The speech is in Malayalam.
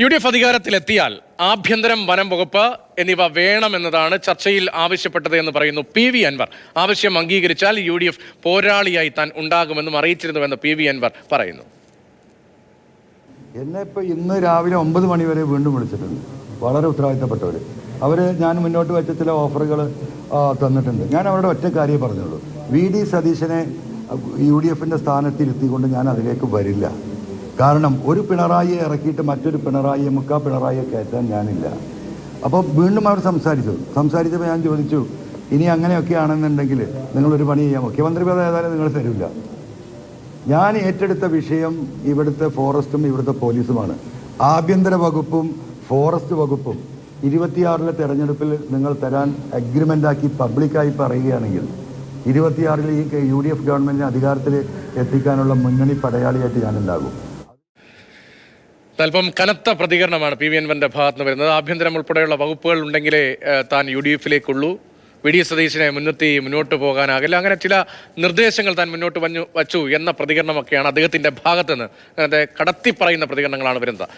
യു ഡി എഫ് അധികാരത്തിലെത്തിയാൽ ആഭ്യന്തരം വനം വകുപ്പ് എന്നിവ വേണമെന്നതാണ് ചർച്ചയിൽ ആവശ്യപ്പെട്ടത് എന്ന് പറയുന്നു പി വി അൻവർ. ആവശ്യം അംഗീകരിച്ചാൽ യു ഡി എഫ് പോരാളിയായി താൻ ഉണ്ടാകുമെന്നും അറിയിച്ചിരുന്നുവെന്ന് പി വി അൻവർ പറയുന്നു. എന്നെ ഇപ്പോൾ ഇന്ന് രാവിലെ ഒമ്പത് മണി വരെ വീണ്ടും വിളിച്ചിട്ടുണ്ട്. വളരെ ഉത്തരവാദിത്തപ്പെട്ടവർ അവർ ഞാൻ മുന്നോട്ട് വെച്ച ചില ഓഫറുകൾ തന്നിട്ടുണ്ട്. ഞാൻ അവരുടെ ഒറ്റ കാര്യമേ പറഞ്ഞുള്ളൂ. വി ഡി സതീശനെ യു ഡി എഫിന്റെ സ്ഥാനത്തിരുത്തിക്കൊണ്ട് ഞാൻ അതിലേക്ക് വരില്ല. കാരണം ഒരു പിണറായിയെ ഇറക്കിയിട്ട് മറ്റൊരു പിണറായിയെ മുക്കാ പിണറായിയെ കയറ്റാൻ ഞാനില്ല. അപ്പോൾ വീണ്ടും അവർ സംസാരിച്ചു. സംസാരിച്ചപ്പോൾ ഞാൻ ചോദിച്ചു ഇനി അങ്ങനെയൊക്കെ ആണെന്നുണ്ടെങ്കിൽ നിങ്ങളൊരു പണി ചെയ്യാം. മുഖ്യമന്ത്രി പദം ഏതായാലും നിങ്ങൾ തരില്ല ഞാൻ ഏറ്റെടുത്ത വിഷയം ഇവിടുത്തെ ഫോറസ്റ്റും ഇവിടുത്തെ പോലീസുമാണ്. ആഭ്യന്തര വകുപ്പും ഫോറസ്റ്റ് വകുപ്പും ഇരുപത്തിയാറിലെ തെരഞ്ഞെടുപ്പിൽ നിങ്ങൾ തരാൻ അഗ്രിമെന്റാക്കി പബ്ലിക്കായി പറയുകയാണെങ്കിൽ ഇരുപത്തിയാറിൽ ഈ യു ഡി എഫ് ഗവൺമെന്റിനെ അധികാരത്തിൽ എത്തിക്കാനുള്ള മുന്നണി പടയാളിയായിട്ട് ഞാനുണ്ടാകും. അല്പം കനത്ത പ്രതികരണമാണ് പി വി എൻവന്റെ ഭാഗത്ത് നിന്ന് വരുന്നത്. ആഭ്യന്തരം ഉൾപ്പെടെയുള്ള വകുപ്പുകൾ ഉണ്ടെങ്കിലേ താൻ യു ഡി എഫിലേക്കുള്ളൂ വി ഡി സതീശനെ മുൻനിർത്തി മുന്നോട്ട് പോകാനാകില്ല. അങ്ങനെ ചില നിർദ്ദേശങ്ങൾ താൻ മുന്നോട്ട് വഞ്ഞു വച്ചു എന്ന പ്രതികരണമൊക്കെയാണ് അദ്ദേഹത്തിന്റെ ഭാഗത്തുനിന്ന് അങ്ങനത്തെ കടത്തി പറയുന്ന പ്രതികരണങ്ങളാണ് വരുന്നത്.